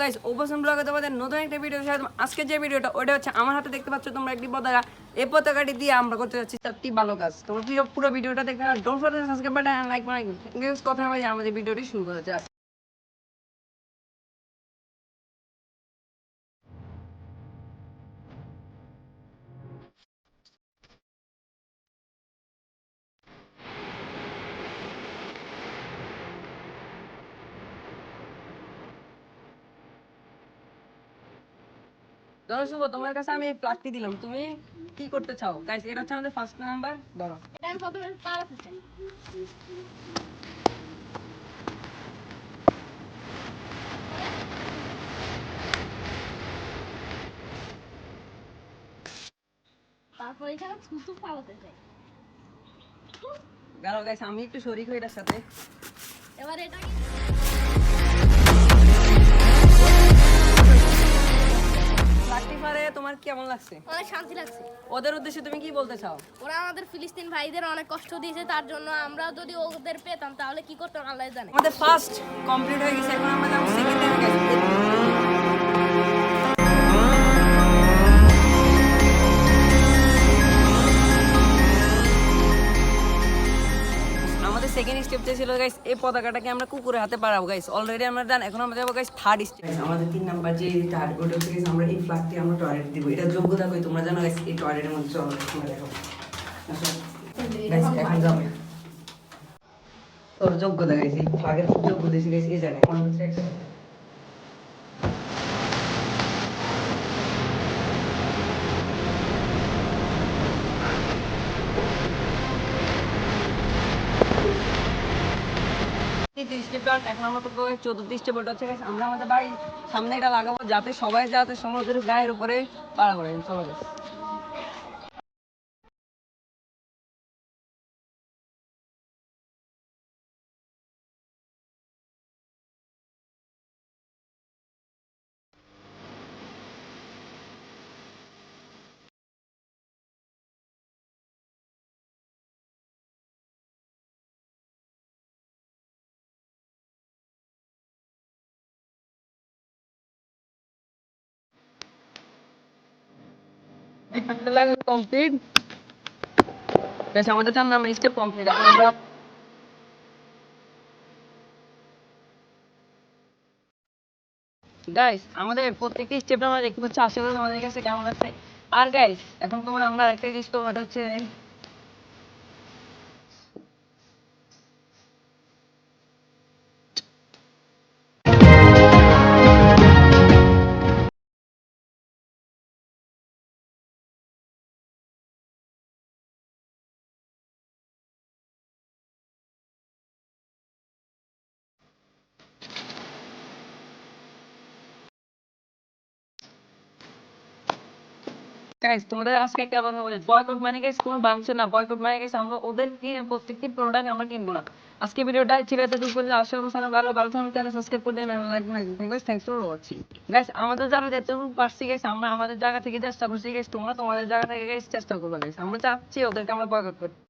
Guys ওপেশন ব্লগে তোমাদের নতুন একটা ভিডিও সাথে আজকে যে ভিডিওটা ওটা হচ্ছে আমার হাতে দেখতে পাচ্ছ তোমরা একটি পতাকা। এই পতাকাটি দিয়ে আমরা করতে যাচ্ছি চারটি ভালো কাজ তোমরা পুরো ভিডিওটা দেখে don't forget subscribe button like button কথা আমাদের ভিডিওটি শুরু করা যাক। ধরো শুভ তোমার কাছে আমি প্লাগটি দিলাম। তুমি কি করতে চাও? গাইস এটা হচ্ছে আমাদের ফার্স্ট নাম্বার ধরো। এটা আমি প্রথমে পালাতে চাই তারপর এখানে থুতু পালাতে চাই। গেল গাইস আমি একটু শরীর হই এটার সাথে। এবার এটা তোমার কেমন লাগছে? অনেক শান্তি লাগছে। ওদের উদ্দেশ্যে তুমি কি বলতে চাও? ওরা আমাদের ফিলিস্তিন ভাইদের অনেক কষ্ট দিয়েছে তার জন্য আমরা যদি ওদের পেতাম তাহলে কি করতাম আল্লাহ জানে। আমাদের ফার্স্ট কমপ্লিট হয়ে গেছে এখন আমরা যাব সেকেন্ড সেকেন্ড স্টেপটা ছিল গাইস এই পতাকাটাকে আমরা কুকুরের হাতে পারাবো গাইস অলরেডি আমরা ডান এখন আমরা যাব গাইস থার্ড স্টেপ আমাদের তিন নাম্বার যে টার্গেট ওটা হচ্ছে গাইস আমরা এই ফ্ল্যাগটি আমরা টয়লেট দিব। এটা যোগ্যতা কই তোমরা জানো গাইস এই টয়লেটের মধ্যে চলো তোমরা দেখো। গাইস এখন যাব তোর যোগ্যতা গাইস এই ফ্ল্যাগের যোগ্যতা দিয়েছি গাইস এই জায়গায়। আমরা আমাদের বাড়ির সামনে এটা লাগাবো যাতে সবাই যাতে সমুদ্রের গায়ের উপরে পাড়া করে সবাই কমপ্লিট আমাদের নাম্বার স্টেপ কমপ্লিট আমরা গাইস আমাদের প্রত্যেকটি আমরা দেখতে পাচ্ছি। আশেপাশে আমাদের কাছে কেমন লাগছে? আর গাইস এখন তোমার আমরা একটা জিনিস তোমার হচ্ছে গাইস তোমাদের আজকে একটা কথা বলি বয়কট মানে গাইস কোনো বাংছে না বয়কট মানে গাইস আমরা ওদের কি প্রত্যেকটি প্রোডাক্ট আমরা কিনবো না। আজকে ভিডিওটা ছিল এতটুকু বলে আশা করি সারা ভালো ভালো থাকবেন তাহলে সাবস্ক্রাইব করে দেবেন লাইক না guys thanks for watching guys আমাদের যারা যেটুকু পারছি গাইস আমরা আমাদের জায়গা থেকে চেষ্টা করছি গাইস তোমরা তোমাদের জায়গা থেকে গাইস চেষ্টা করবে গাইস আমরা চাচ্ছি ওদেরকে আমরা বয়কট করতে।